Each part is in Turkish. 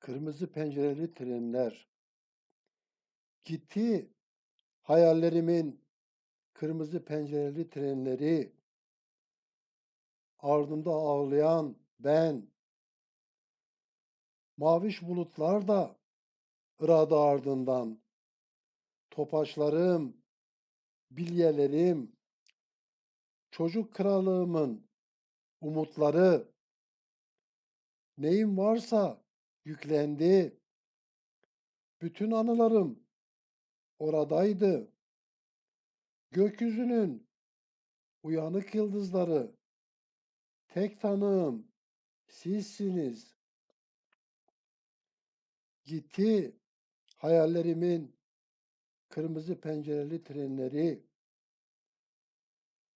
Kırmızı pencereli trenler. Gitti hayallerimin kırmızı pencereli trenleri. Ardında ağlayan ben. Maviş bulutlar da ıradı ardından. Topaçlarım, bilyelerim, çocuk krallığımın umutları. Neyim varsa yüklendi. Bütün anılarım oradaydı. Gökyüzünün uyanık yıldızları tek tanığım sizsiniz. Gitti hayallerimin kırmızı pencereli trenleri.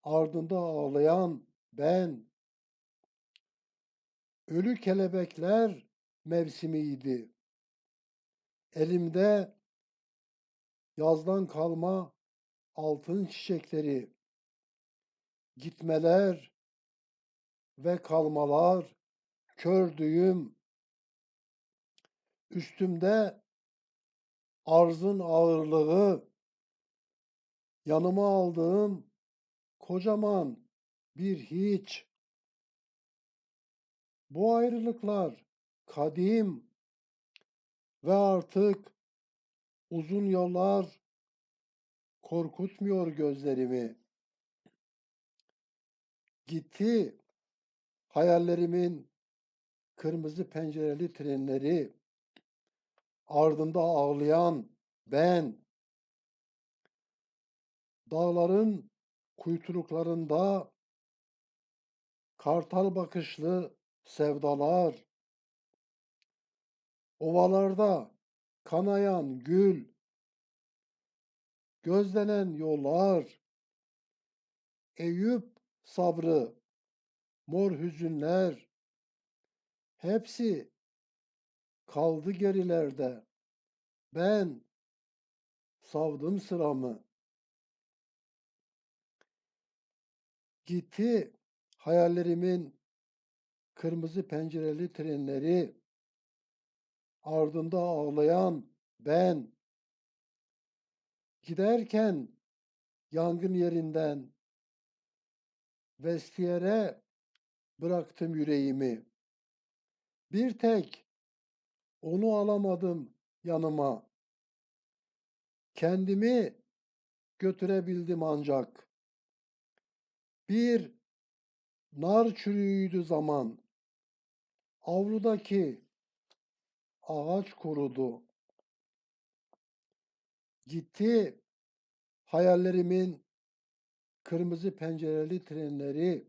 Ardında ağlayan ben. Ölü kelebekler mevsimiydi. Elimde yazdan kalma altın çiçekleri, gitmeler ve kalmalar, kör düğüm, üstümde arzın ağırlığı, yanıma aldığım kocaman bir hiç. Bu ayrılıklar kadim ve artık uzun yollar korkutmuyor gözlerimi. Gitti hayallerimin kırmızı pencereli trenleri. Ardında ağlayan ben. Dağların kuyturuklarında kartal bakışlı sevdalar. Ovalarda kanayan gül, gözlenen yollar, Eyüp sabrı, mor hüzünler, hepsi kaldı gerilerde. Ben savdım sıramı. Gitti hayallerimin kırmızı pencereli trenleri, ardında ağlayan ben. Giderken yangın yerinden vestiyere bıraktım yüreğimi. Bir tek onu alamadım yanıma. Kendimi götürebildim ancak. Bir nar çürüğüydü zaman. Avludaki ağaç kurudu. Gitti hayallerimin kırmızı pencereli trenleri.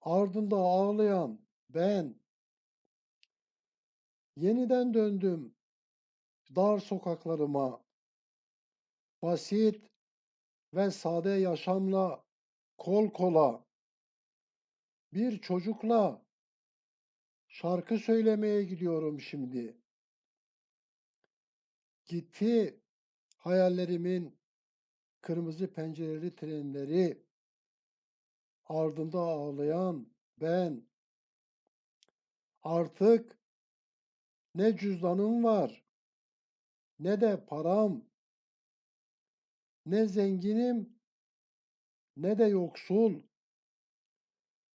Ardında ağlayan ben. Yeniden döndüm dar sokaklarıma. Basit ve sade yaşamla kol kola. Bir çocukla şarkı söylemeye gidiyorum şimdi. Gitti hayallerimin kırmızı pencereli trenleri. Ardında ağlayan ben. Artık ne cüzdanım var, ne de param, ne zenginim, ne de yoksul.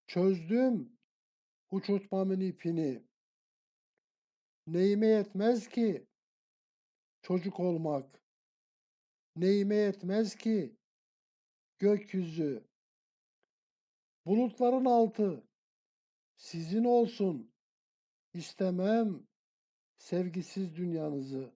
Çözdüm uçurtmamın ipini. Neyime yetmez ki çocuk olmak. Neyime yetmez ki gökyüzü. Bulutların altı sizin olsun. İstemem sevgisiz dünyanızı.